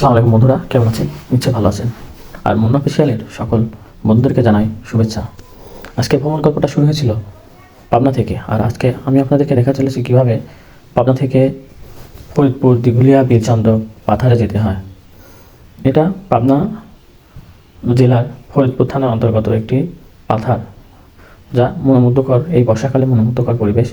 আসসালামু আলাইকুম বন্ধুরা, কেমন আছেন? নিশ্চয় ভালো আছেন। আর মুন্না অফিসিয়ালের সকল বন্ধুদেরকে জানাই শুভেচ্ছা। আজকে ভ্রমণ গল্পটা শুরু হয়েছিল পাবনা থেকে, আর আজকে আমি আপনাদেরকে দেখা চলেছি কীভাবে পাবনা থেকে ফরিদপুর, দিঘুলিয়া, বীরচন্দ্র পাথারে যেতে হয়। এটা পাবনা জেলার ফরিদপুর থানার অন্তর্গত একটি পাথার, যা মনোমুগ্ধকর, এই বর্ষাকালে মনোমুগ্ধকর পরিবেশ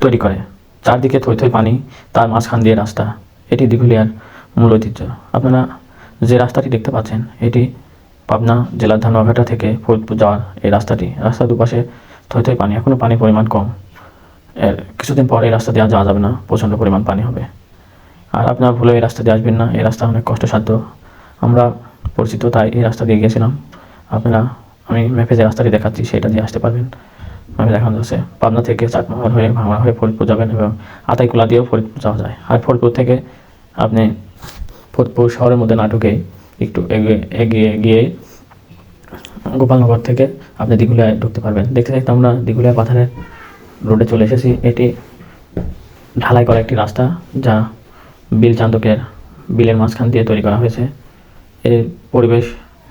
তৈরি করে। চারদিকে থই থই পানি, তার মাঝখান দিয়ে রাস্তা। এটি দিঘুলিয়ার মূল ঐতিহ্য। আপনারা যে রাস্তাটি দেখতে পাচ্ছেন, এটি পাবনা জেলার ধানবাঘাটা থেকে ফরিদপুর যাওয়ার এই রাস্তাটি। রাস্তার দুপাশে থই থই পানি। এখনও পানির পরিমাণ কম। এর কিছুদিন পর এই রাস্তা আর যাওয়া যাবে না। প্রচণ্ড পরিমাণ পানি হবে। আর আপনারা ভুলে এই রাস্তা দিয়ে আসবেন না। এই রাস্তা অনেক কষ্টসাধ্য। আমরা পরিচিত, তাই এই রাস্তা দিয়ে গিয়েছিলাম। আপনারা, আমি ম্যাপে যে রাস্তাটি দেখাচ্ছি, সেটা দিয়ে আসতে পারবেন। আমি দেখানো যাচ্ছে পাবনা থেকে চাটমোহর হয়ে, ভাঙড়া হয়ে ফরিদপুর যাবেন এবং আতাইকুলা দিয়েও ফরিদপুর যাওয়া যায়। আর ফরিদপুর থেকে আপনি ফরিদপুর শহরের মধ্যে না ঢুকে একটু এগিয়ে এগিয়ে গিয়ে গোপালনগর থেকে আপনি দিঘুলিয়ায় ঢুকতে পারবেন। দেখতে দেখতে আমরা দিঘুলিয়া পাথারের রোডে চলে এসেছি। এটি ঢালাই করা একটি রাস্তা যা বিল চান্দকের বিলের মাঝখান দিয়ে তৈরি করা হয়েছে। এর পরিবেশ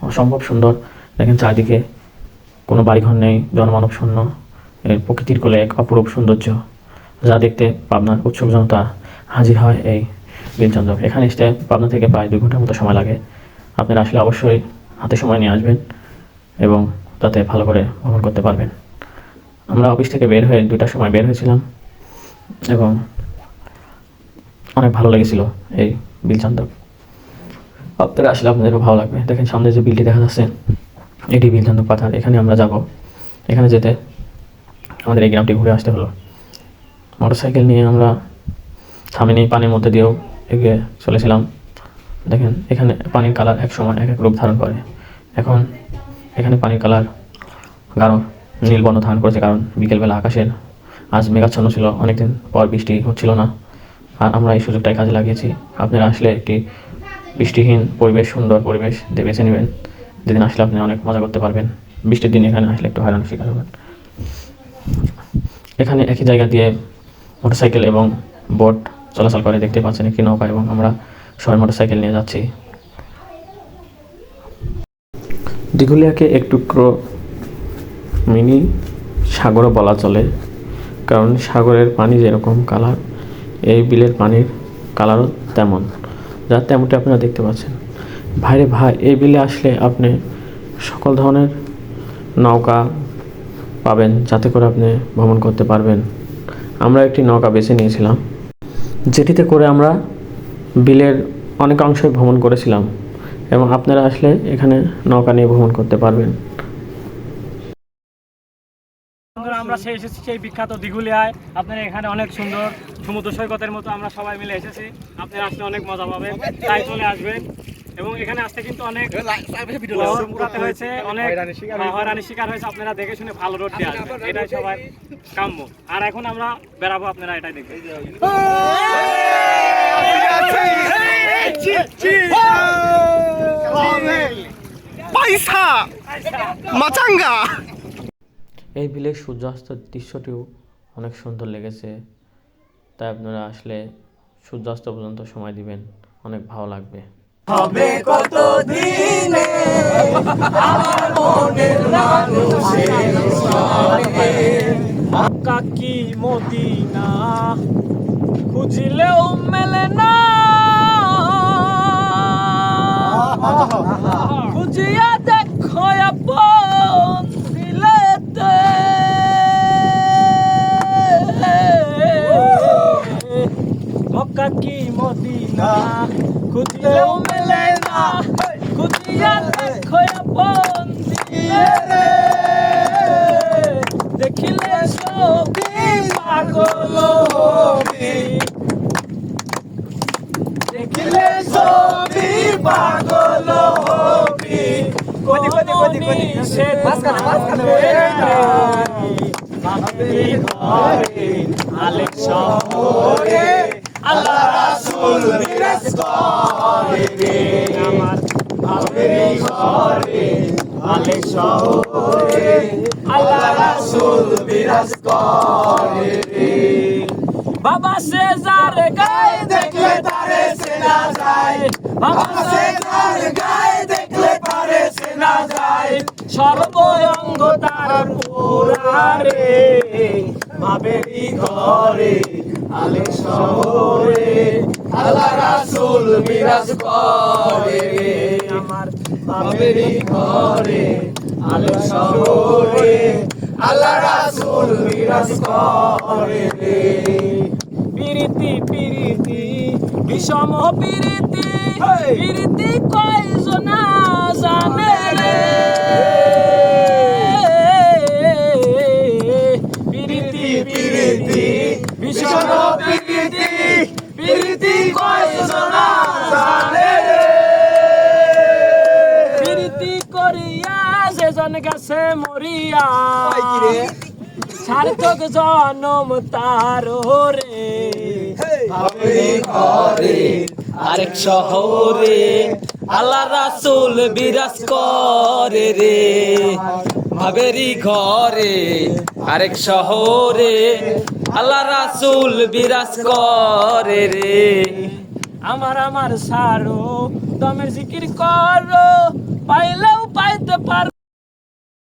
অসম্ভব সুন্দর। দেখেন চারিদিকে কোনো বাড়িঘর নেই, জনমানব শূন্য। এর প্রকৃতির কোলে এক অপরূপ সৌন্দর্য, যা দেখতে পাবনার উৎসুক জনতা হাজির হয় এই বিলচন্দ্র এখানে এসে পাবনা থেকে প্রায় দুই ঘণ্টার মতো সময় লাগে। আপনারা আসলে অবশ্যই হাতে সময় নিয়ে আসবেন এবং তাতে ভালো করে ভ্রমণ করতে পারবেন। আমরা অফিস থেকে বের হয়ে দুটার সময় বের হয়েছিলাম এবং অনেক ভালো লেগেছিল এই বিলচন্দ্র। আপনারা আসলে আপনাদেরও ভালো লাগবে। দেখেন সামনে যে বিলটি দেখা যাচ্ছে, এটি বিলচন্দ্র পাথার এখানে আমরা যাব। এখানে যেতে আমাদের এই গ্রামটি ঘুরে আসতে হলো। মোটরসাইকেল নিয়ে আমরা থামিনি পানির মধ্যে দিয়েও এগিয়ে চলেছিলাম। দেখেন, এখানে পানির কালার এক সময় এক এক রূপ ধারণ করে। এখন এখানে পানির কালার গাঢ়, নীল বর্ণ ধারণ করেছে কারণ বিকেলবেলা আকাশের আজ মেঘাচ্ছন্ন ছিল, অনেকদিন পর বৃষ্টি হচ্ছিল না। আর আমরা এই সুযোগটাই কাজে লাগিয়েছি। আপনারা আসলে একটি বৃষ্টিহীন পরিবেশ, সুন্দর পরিবেশ দিয়ে বেছে নেবেন। যেদিন আসলে আপনি অনেক মজা করতে পারবেন। বৃষ্টির দিন এখানে আসলে একটু হয়রান শিকার হবেন। এখানে একই জায়গা দিয়ে মোটরসাইকেল এবং বোট চলাচল করে, দেখতে পাচ্ছেন একটি নৌকা এবং আমরা সবাই মোটরসাইকেল নিয়ে যাচ্ছি। দিঘুলিয়াকে এক টুকরো মিনি সাগরও বলা চলে, কারণ সাগরের পানি যেরকম কালার, এই বিলের পানির কালারও তেমন, যা তেমনটি আপনারা দেখতে পাচ্ছেন। ভাইরে ভাই, এই বিলে আসলে আপনি সকল ধরনের নৌকা পাবেন, যাতে করে আপনি ভ্রমণ করতে পারবেন। আমরা একটি নৌকা বেছে নিয়েছিলাম, যেটিতে করে আমরা বিলের অনেকাংশে ভ্রমণ করেছিলাম এবং আপনারা আসলে এখানে নৌকা নিয়ে ভ্রমণ করতে পারবেন। আমরা সেই এসেছি সেই বিখ্যাত দিঘুলিয়ায়। আপনারা এখানে অনেক সুন্দর সমুদ্র সৈকতের মতো আমরা সবাই মিলে এসেছি। আপনারা আসলে অনেক মজা পাবেন। তাই চলে আসবেন। এবং এখানে আসতে কিন্তু অনেক পুরাতে হয়েছে অনেক হ্যাঁ, হয়রানির শিকার হয়েছে আপনারা দেখে শুনে ভালো রোড দিয়ে আসবেন। এটাই সবাই কাম্য। আর এখন আমরা বেরাবো আপনারা এটাই দেখবেন। পয়সা! মাচাঙ্গা! এই বিলের সূর্যাস্তের দৃশ্যটিও অনেক সুন্দর লেগেছে। তাই আপনারা আসলে সূর্যাস্ত পর্যন্ত সময় দিবেন অনেক ভালো লাগবে। কাকি মদিনা খুঁজিলেও মেলে না খুঁজিয়া দেখো আপন দিলেতে মক্কা কি মদিনা খুঁজলেও মেলে না খুঁজিয়া দেখো আপন দিলেতে দেখিলে সবই পাগল হবি দেখিলে সবই পাগল হবি। কোদি কোদি কোদি কোদি সে মাঝখানে মাঝখানে আলেক শহরে। আল্লাহ রাসূল বিরাজ করে রে আমার বাপের ঘরে আলেক শহরে। আল্লাহ রাসূল বিরাজ করে বাবা সে যার গায়ে দেখলে তারে চেনা যায়। বাবা সে যার গায়ে দেখলে পারে চেনা যায়। সর্বঙ্গ তার পুরারে ভাবেরি ঘরে, আলে শহরে, আল্লাহ রাসূল বিরাজ করে। আমার ভাবেরি ঘরে, আলে শহরে, আল্লাহ রাসূল বিরাজ করে। বিষম পিরিতি পিরিতি কয়জনা জানে রে পিরিতি পিরিতি বিষম পিরিতি পিরিতি কয়জনা জানে রে পিরিতি করিয়া যেজন গেছে মরিয়া সার্থক জনম তার রে আরেক শহরে আল্লাহ রাসুল বিরাজ করে রে। ভাবেরি ঘরে আরেক শহরে আল্লাহ রাসুল বিরাজ করে রে। আমার আমার সারো, দমের জিকির করো, পাইলেও পাইতে পার